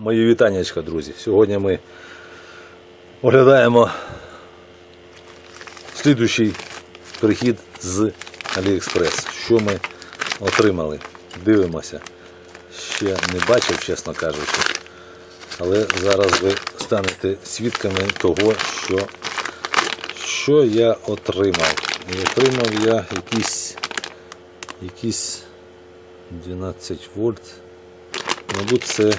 Мої вітаннячка, друзі. Сьогодні ми оглядаємо слідуючий прихід з AliExpress. Що ми отримали? Дивимося. Ще не бачив, чесно кажучи. Але зараз ви станете свідками того, що, що я отримав. І отримав я якісь, якісь 12 вольт. Мабуть, це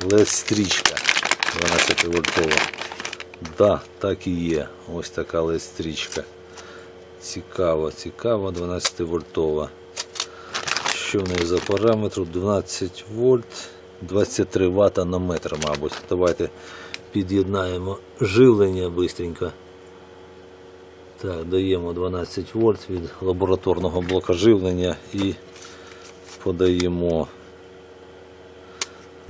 led стрічка 12 вольтова. Да, так і є. Ось така led стрічка. Цікаво, цікаво, 12 вольтова. Що в неї за параметр? 12 вольт, 23 Вт на метр, мабуть. Давайте під'єднаємо живлення швидко. Так, даємо 12 вольт від лабораторного блока живлення і подаємо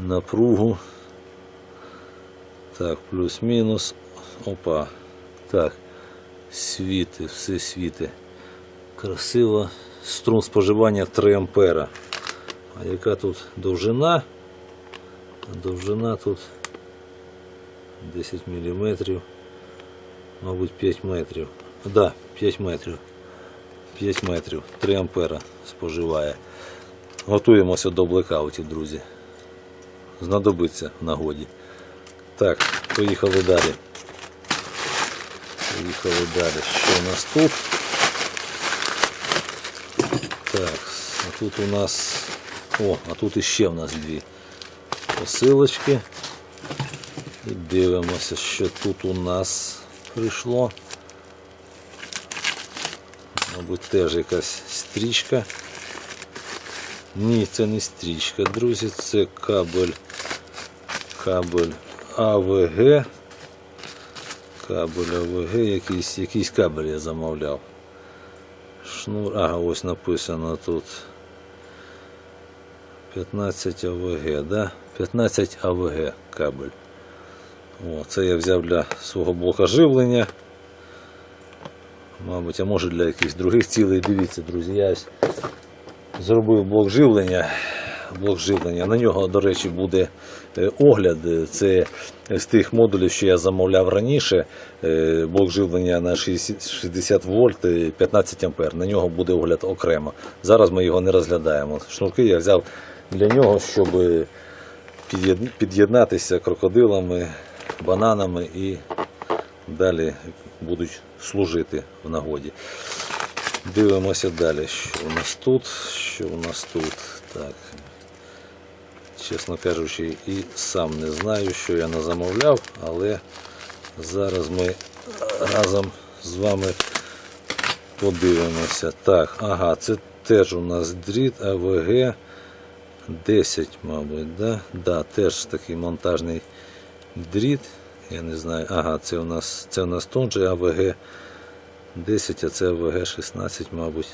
напругу. Так, плюс-мінус. Опа. Так. Світи, все світи. Красиво. Струм споживання 3 ампера. А яка тут довжина? Довжина тут 10 мм. Мабуть 5 метрів. Да, 5 метрів. 5 метрів. 3 ампера споживає. Готуємося до блекаутів, друзі. Знадобиться нагоді. Так, поїхали далі. Поїхали далі. Що у нас тут? Так, а тут у нас. О, а тут іще в нас дві посилочки. І дивимося, що тут у нас прийшло. Мабуть, теж якась стрічка. Ні, це не стрічка, друзі, це кабель. Кабель АВГ. Кабель АВГ, якийсь, якийсь кабель я замовляв. Шнур, ага, ось написано тут 15 АВГ, да? 15 АВГ кабель. О, це я взяв для свого блока живлення. Мабуть, а може для якихось других цілей. Дивіться, друзі, я ось зробив блок живлення. Блок живлення. На нього, до речі, буде е, огляд. Це з тих модулів, що я замовляв раніше. Е, Блок живлення на 60 60 вольт, е, 15 ампер. На нього буде огляд окремо. Зараз ми його не розглядаємо. Шнурки я взяв для нього, щоб під'єднатися крокодилами, бананами і далі будуть служити в нагоді. Дивимося далі, що у нас тут, що у нас тут. Так. Чесно кажучи, і сам не знаю, що я не замовляв, але зараз ми разом з вами подивимося. Так, ага, це теж у нас дріт АВГ 10, мабуть, да? Да, теж такий монтажний дріт. Я не знаю. Ага, це у нас це у нас тон же АВГ 10, а це АВГ 16, мабуть.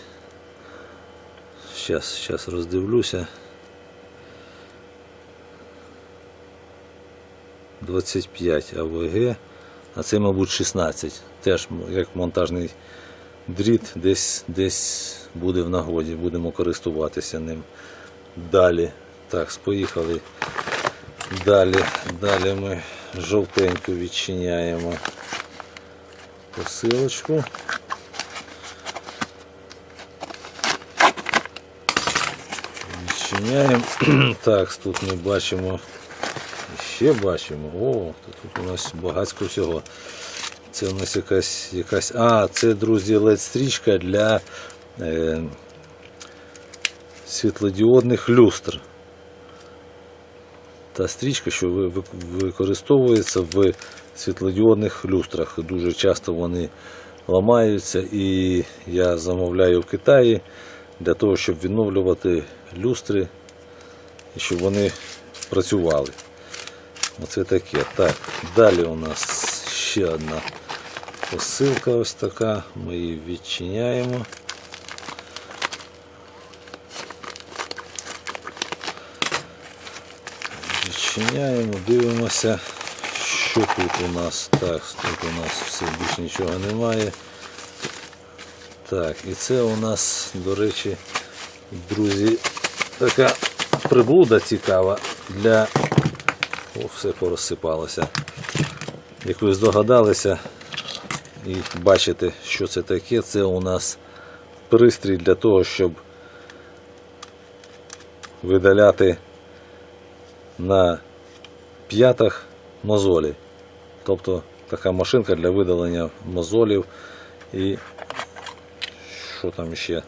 Щас, щас роздивлюся. 25 АВГ, а це, мабуть, 16. Теж як монтажний дріт, десь, десь буде в нагоді, будемо користуватися ним. Далі. Так, поїхали. Далі, далі ми жовтеньку відчиняємо посилочку. Відчиняємо. Так, тут ми бачимо. Ще бачимо. О, тут у нас багатько всього. Це у нас якась якась. А, це, друзі, led стрічка для е, світлодіодних люстр. Та стрічка, що ви- ви- використовується в світлодіодних люстрах. Дуже часто вони ламаються і я замовляю в Китаї для того, щоб відновлювати люстри і щоб вони працювали. Оце таке. Так, далі у нас ще одна посилка ось така. Ми її відчиняємо. Відчиняємо, дивимося, що тут у нас. Так, тут у нас все більше нічого немає. Так, і це у нас, до речі, друзі, така приблуда цікава для О, все порозсипалося. Як ви здогадалися і бачите, що це таке, це у нас пристрій для того, щоб видаляти на п'ятах мозолі. Тобто така машинка для видалення мозолів і що там ще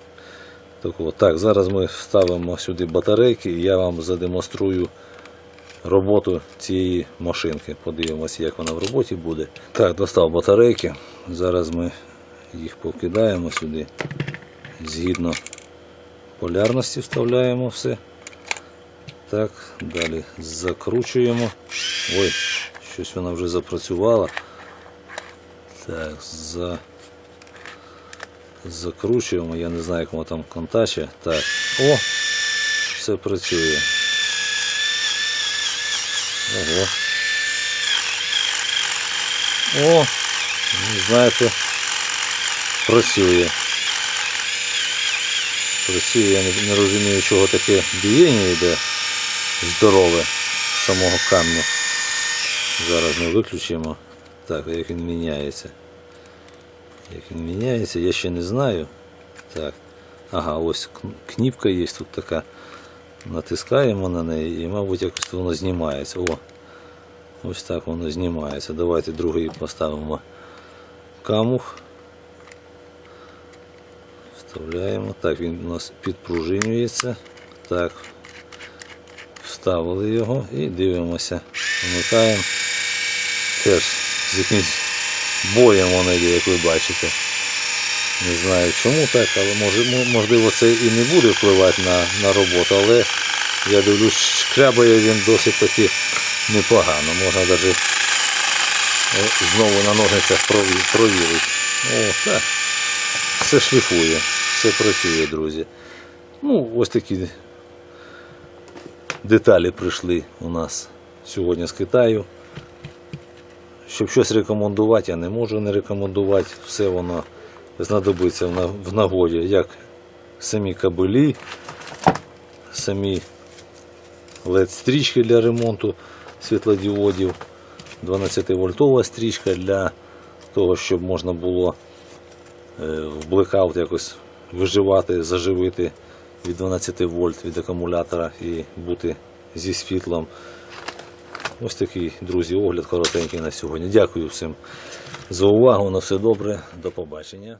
такого. Так, зараз ми вставимо сюди батарейки і я вам задемонструю роботу цієї машинки. Подивимося, як вона в роботі буде. Так, достав батарейки. Зараз ми їх покидаємо сюди. Згідно полярності вставляємо все. Так, далі закручуємо. Ой, щось вона вже запрацювала. Так, за... закручуємо. Я не знаю, як там контаче. Так, о, все працює. Ого. О, знаєте, працює. Працює, я не, не розумію, чого таке бієння йде здорове самого камня. Зараз ми виключимо. Так, як він міняється. Як він міняється, я ще не знаю. Так. Ага, ось кніпка є тут така. Натискаємо на неї і, мабуть, якось воно знімається. О, ось так воно знімається. Давайте другий поставимо камух. Вставляємо. Так, він у нас підпружинюється. Так. Вставили його і дивимося. Вмикаємо. Теж з якимсь боєм воно йде, як ви бачите. Не знаю чому так, але може, можливо це і не буде впливати на, на роботу, але я дивлюсь, шкрябає він досить таки непогано. Можна навіть знову на ножницях провірити. О, так. Все шліфує, все працює, друзі. Ну, ось такі деталі прийшли у нас сьогодні з Китаю. Щоб щось рекомендувати, я не можу не рекомендувати. Все воно знадобиться в нагоді, як самі кабелі, самі LED-стрічки для ремонту світлодіодів, 12-вольтова стрічка для того, щоб можна було е, в блекаут якось виживати, заживити від 12 вольт від акумулятора і бути зі світлом. Ось такий, друзі, огляд коротенький на сьогодні. Дякую всім за увагу. На все добре. До побачення.